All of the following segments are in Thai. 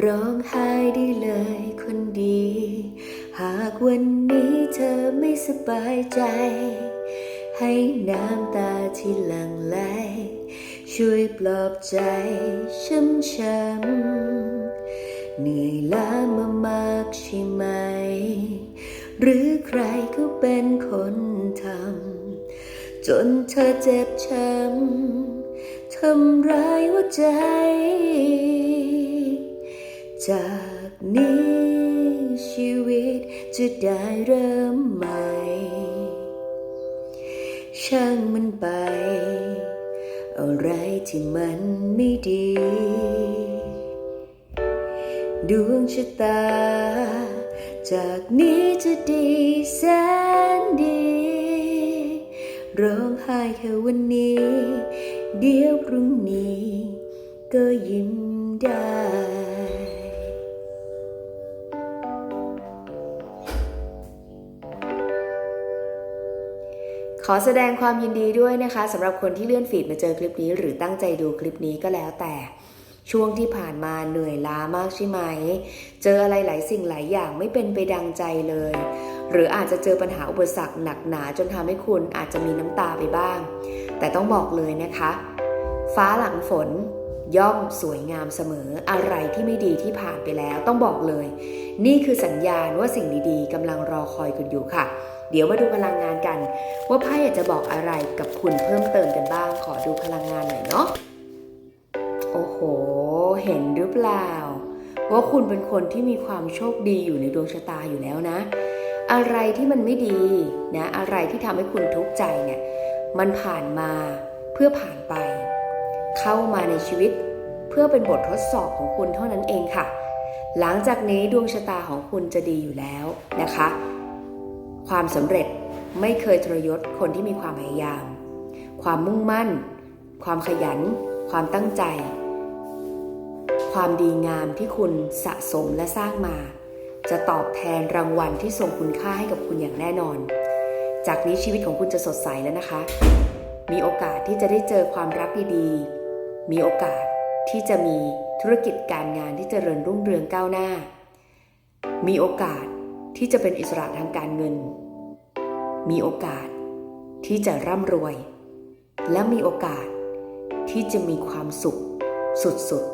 ร้องไห้ได้เลยคนดี หากวันนี้เธอไม่สบายใจ ให้น้ำตาที่หลั่งไหล ช่วยปลอบใจช้ำช้ำเหนื่อยล้ามามากใช่ไหม หรือใครก็เป็นคนทำจนเธอเจ็บช้ำทำร้ายหัวใจ จากนี้ชีวิตจะได้เริ่มใหม่ ช่างมันไป อะไรที่มันไม่ดี ดวงชะตา จากนี้จะดีแสนดี ร้องไห้แค่วันนี้ เดี๋ยวพรุ่งนี้ ก็ยิ้มได้ ขอแสดงความยินดีด้วยนะคะสำหรับคนที่เลื่อนฟีดมาเจอคลิปนี้ หรือตั้งใจดูคลิปนี้ก็แล้วแต่ช่วงที่ผ่านมาเหนื่อยล้ามากใช่ไหม เจออะไรหลายสิ่งหลายอย่างไม่เป็นไปดังใจเลย หรืออาจจะเจอปัญหาอุปสรรคหนักหนาจนทำให้คุณอาจจะมีน้ำตาไปบ้าง แต่ต้องบอกเลยนะคะ ฟ้าหลังฝน ย่อมสวยงามเสมออะไรที่ไม่ดีที่ผ่านไปแล้วต้องบอกเลย นี่คือสัญญาณว่าสิ่งดีๆกำลังรอคอยคุณอยู่ค่ะ เดี๋ยวมาดูพลังงานกัน ว่าไพ่อยากจะบอกอะไรกับคุณเพิ่มเติมกันบ้าง ขอดูพลังงานหน่อยเนาะโอ้โห เห็นหรือเปล่า ว่าคุณเป็นคนที่มีความโชคดีอยู่ในดวงชะตาอยู่แล้วนะ อะไรที่มันไม่ดีนะ อะไรที่ทำให้คุณทุกข์ใจเนี่ย มันผ่านมาเพื่อผ่านไป เข้ามาในชีวิต เพื่อเป็นบททดสอบของคุณเท่านั้นเองค่ะ หลังจากนี้ดวงชะตาของคุณจะดีอยู่แล้วนะคะ ความสำเร็จไม่เคยทรยศคนที่มีความพยายาม ความมุ่งมั่น ความขยัน ความตั้งใจ ความดีงามที่คุณสะสมและสร้างมา จะตอบแทนรางวัลที่ทรงคุณค่าให้กับคุณอย่างแน่นอน จากนี้ชีวิตของคุณจะสดใสแล้วนะคะ มีโอกาสที่จะได้เจอความรักดีๆ มีโอกาสที่จะมีธุรกิจการงานที่จเจริญรุ่งเรืองก้าวหน้า มีโอกาสที่จะเป็นอิสระทางการเงิน มีโอกาสที่จะร่ำรวย และมีโอกาสที่จะมีความสุขสุด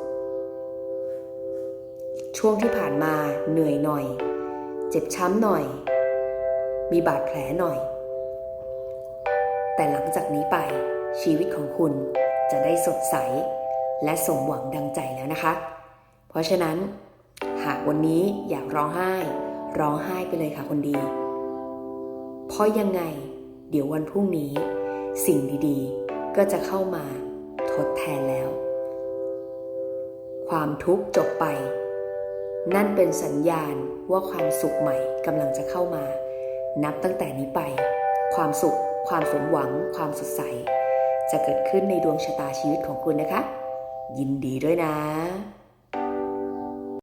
ๆ ช่วงที่ผ่านมาเหนื่อยหน่อย เจ็บช้ำหน่อย มีบาดแผลหน่อย แต่หลังจากนี้ไปชีวิตของคุณ จะได้สดใส และสมหวังดังใจแล้วนะคะ เพราะฉะนั้น หากวันนี้อยากร้องไห้ ร้องไห้ไปเลยค่ะคนดี เพราะยังไง เดี๋ยววันพรุ่งนี้ สิ่งดีๆ ก็จะเข้ามาทดแทนแล้ว ความทุกข์จบไป นั่นเป็นสัญญาณว่าความสุขใหม่กำลังจะเข้ามา นับตั้งแต่นี้ไป ความสุขความสมหวัง ความสดใส จะเกิดขึ้นในดวงชะตาชีวิตของคุณนะคะ ยินดีด้วยนะ